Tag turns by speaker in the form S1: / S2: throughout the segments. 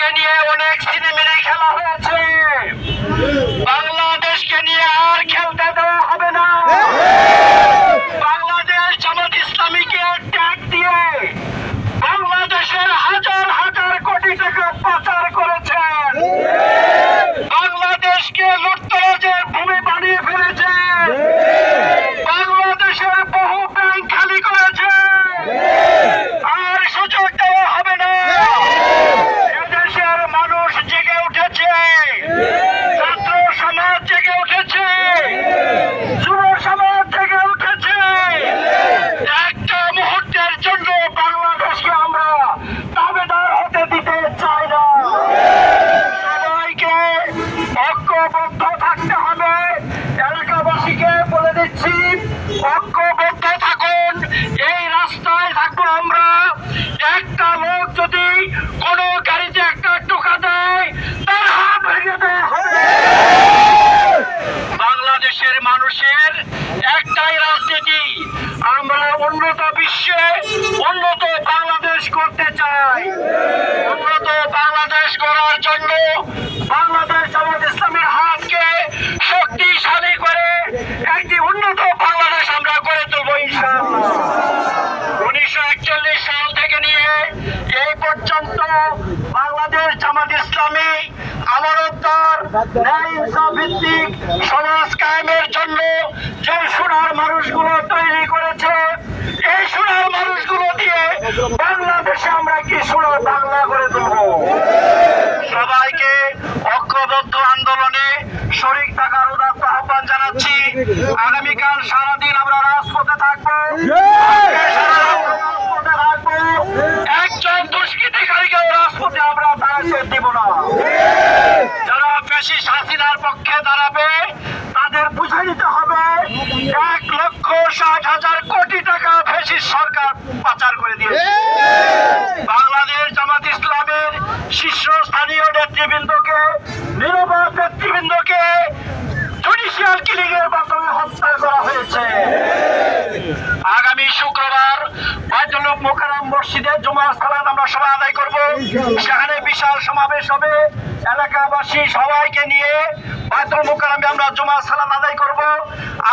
S1: বাংলাদেশকে নিয়ে অনেক সিনেমিনে খেলা হয়েছে। বাংলাদেশকে নিয়ে আর খেলতে দেওয়া হবে না। উন্নত বিশ্বে উন্নত বাংলাদেশ করতে চাই। উন্নত বাংলাদেশ করার জন্য বাংলাদেশ জামাত ইসলামের হাতকে শক্তিশালী করে একটি উন্নত বাংলাদেশ আমরা গড়ে তুলবো উনিশশো একচল্লিশ সাল থেকে নিয়ে এই পর্যন্ত বাংলাদেশ জামাত ইসলামী ন্যায় ভিত্তিক সমাজ কায়েমের জন্য মানুষগুলো তৈরি করেছে। এই সোনার মানুষগুলো দিয়ে বাংলাদেশে আমরা কি সোনার বাংলা করে দেব সবাইকে ঐক্যবদ্ধ আন্দোলনে শরিক থাকার উদাত্ত আহ্বান জানাচ্ছি। আগামীকাল শীর্ষস্থানীয় নেতৃবৃন্দকে, নিরপরাধ নেতৃবৃন্দকে জুডিশিয়াল কিলিং এর মাধ্যমে হত্যা করা হয়েছে। আগামী শুক্রবার বাইতুল মোকাররম মসজিদে জুমার সালাত আমরা সবাই আদায় করব। সেখানে বিশাল সমাবেশ হবে। এলাকাবাসী সবাইকে নিয়ে বাইতুল মোকাররমে আমরা জুমার সালাত আদায় করব।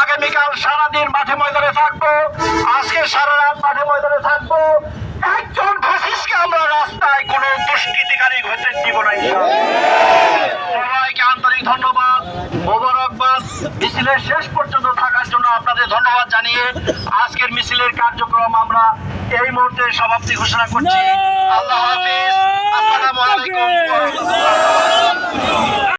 S1: আগামীকাল সারাদিন মাঠে ময়দানে থাকব। আজকে সারা রাত মাঠে ময়দানে থাকব। মিছিলের শেষ পর্যন্ত থাকার জন্য আপনাদের ধন্যবাদ জানিয়ে আজকের মিছিলের কার্যক্রম আমরা এই মুহূর্তে সমাপ্তি ঘোষণা করছি। আল্লাহ হাফিজ। আসসালামু আলাইকুম।